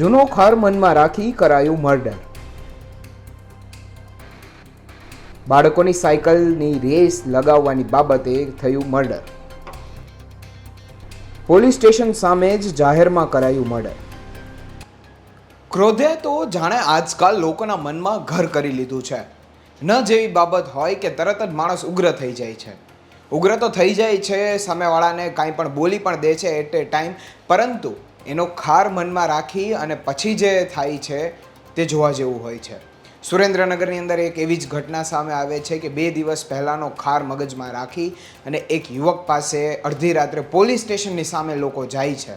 જૂનો ખાર મનમાં રાખી કરાયું મર્ડર. બાળકોની સાયકલની રેસ લગાવવાની બાબતે થયું મર્ડર. પોલીસ સ્ટેશન સામે જ જાહેરમાં કરાયું મર્ડર. ક્રોધે તો જાણે આજકાલ લોકોના મનમાં ઘર કરી લીધું છે. ન જેવી બાબત હોય કે તરત જ માણસ ઉગ્ર થઈ જાય છે. ઉગ્ર તો થઈ જાય છે, સામેવાળાને કાંઈ પણ બોલી પણ દે છે એટ એ ટાઈમ પરંતુ એનો ખાર મનમાં રાખી અને પછી જે થાય છે, તે જોવા જેવું હોય છે. સુરેન્દ્રનગરની અંદર એક એવી જ ઘટના સામે આવે છે કે બે દિવસ પહેલાંનો ખાર મગજમાં રાખી અને એક યુવક પાસે અડધી રાત્રે પોલીસ સ્ટેશનની સામે લોકો જાય છે.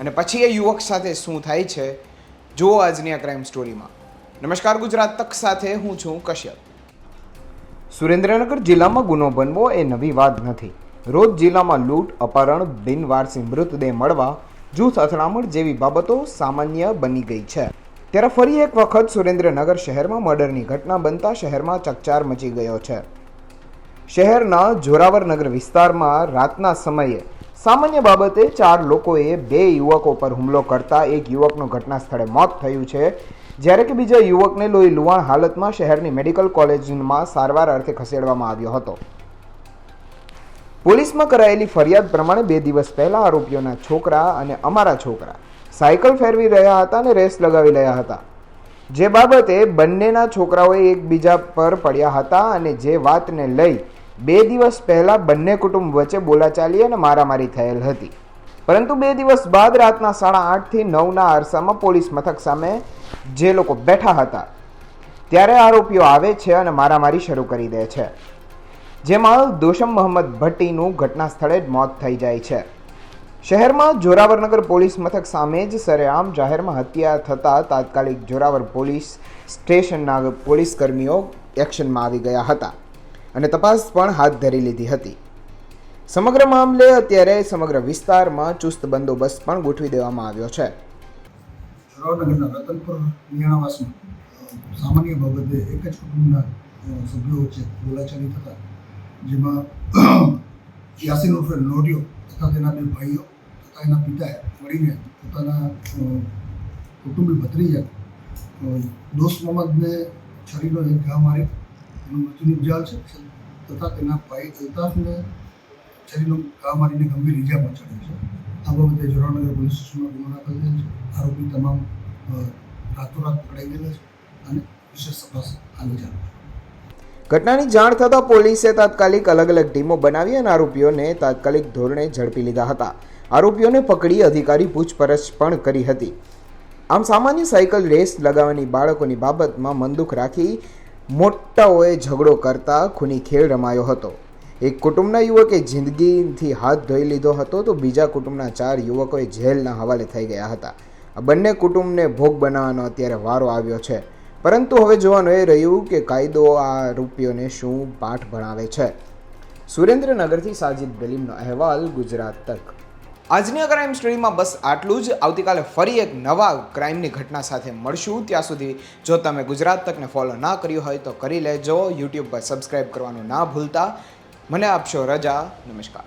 અને પછી એ યુવક સાથે શું થાય છે, જુઓ આજની આ ક્રાઇમ સ્ટોરીમાં નમસ્કાર, ગુજરાત તક સાથે હું છું કશ્યપ. સુરેન્દ્રનગર જિલ્લામાં ગુનો બનવો એ નવી વાત નથી. રોજ જિલ્લામાં લૂંટ, અપહરણ, બિનવારસી મૃતદેહ મળવા જૂથ અથડામણ જેવી બાબતો સામાન્ય બની ગઈ છે. ત્યારે ફરી એક વખત સુરેન્દ્રનગર શહેરમાં મર્ડરની ઘટના બનતા શહેરમાં ચકચાર મચી ગયો છે. શહેરના જોરાવરનગર વિસ્તારમાં રાતના સમયે સામાન્ય બાબતે ચાર લોકોએ બે યુવકો પર હુમલો કરતા એક યુવકનું ઘટના સ્થળે મોત થયું છે. જ્યારે કે બીજા યુવકને લોહી લુવાણ હાલતમાં શહેરની મેડિકલ કોલેજમાં સારવાર અર્થે ખસેડવામાં આવ્યો હતો. પોલીસમાં કરાયેલી ફરિયાદ પ્રમાણે બે દિવસ પહેલાં આરોપીઓના છોકરા અને અમારા છોકરા સાયકલ ફેરવી રહ્યા હતા અને રેસ લગાવી રહ્યા હતા. જે બાબતે બંનેના છોકરાઓએ એકબીજા પર પડ્યા હતા અને જે વાતને લઈ બે દિવસ પહેલાં બંને કુટુંબ વચ્ચે બોલાચાલી અને મારામારી થયેલ હતી. પરંતુ બે દિવસ બાદ રાતના સાડા આઠથી નવના આરસામાં પોલીસ મથક સામે જે લોકો બેઠા હતા, ત્યારે આરોપીઓ આવે છે અને મારામારી શરૂ કરી દે છે. જેમાં દોશમ મોહમ્મદ ભટ્ટીનું ઘટના સ્થળે જ મોત થઈ જાય છે. શહેરમાં જોરાવરનગર પોલીસ મથક સામે જ સરેઆમ જાહેરમાં હત્યા થતાં તાત્કાલિક જોરાવર પોલીસ સ્ટેશનના પોલીસ કર્મીઓ એક્શનમાં આવી ગયા હતા અને તપાસ પણ હાથ ધરી લીધી હતી. સમગ્ર મામલે અત્યારે સમગ્ર વિસ્તારમાં ચુસ્ત બંદોબસ્ત પણ ગોઠવી દેવામાં આવ્યો છે. સામાન્ય બાબતે એક જ કુટુંબના સભ્યો વચ્ચે બોલાચાલી થતા જેમાં યાસીન ઉર્ફે નોડિયો તથા તેના બે ભાઈઓ તથા એના પિતાએ મળીને પોતાના કુટુંબી ભત્રીજા દોસ્ત મોહમ્મદને છરીનો એક ઘા મારી એનું મૃત્યુ નિપજાલ છે તથા તેના ભાઈ અલ્તાફને છરીનો ઘા મારીને ગંભીર ઈજા પહોંચાડી છે. આ બાબતે જોરાનગર પોલીસ સ્ટેશનમાં ગુનો દાખલ થયેલ છે. આરોપી તમામ રાતોરાત પકડાઈ ગયેલા છે અને વિશેષ તપાસ હાલ ચાલુ છે. ઘટનાની જાણ થતાં પોલીસે તાત્કાલિક અલગ અલગ ટીમો બનાવી અને આરોપીઓને તાત્કાલિક ધોરણે ઝડપી લીધા હતા. આરોપીઓને પકડી અધિકારી પૂછપરછ પણ કરી હતી. આમ સામાન્ય સાયકલ રેસ લગાવવાની બાળકોની બાબતમાં મનદુખ રાખી મોટાઓએ ઝઘડો કરતા ખૂની ખેલ રમાયો હતો. એક કુટુંબના યુવકે જિંદગીથી હાથ ધોઈ લીધો હતો તો બીજા કુટુંબના ચાર યુવકોએ જેલના હવાલે થઈ ગયા હતા. આ બંને કુટુંબને ભોગ બનાવવાનો અત્યારે વારો આવ્યો છે. પરંતુ હવે જોવાનું એ રહ્યું કે કાયદો આ આરોપીઓને શું પાઠ ભણાવે છે. સુરેન્દ્રનગરથી સાજિદ બલીમનો અહેવાલ ગુજરાત તક. આજની ક્રાઇમ સ્ટોરીમાં બસ આટલું જ, આવતીકાલે ફરી એક નવા ક્રાઇમની ઘટના સાથે મળશું. ત્યાં સુધી જો તમે ગુજરાત તકને ફોલો ના કર્યું હોય તો કરી લેજો. યુટ્યુબ પર સબસ્ક્રાઇબ કરવાનું ના ભૂલતા. મને આપશો રજા. નમસ્કાર.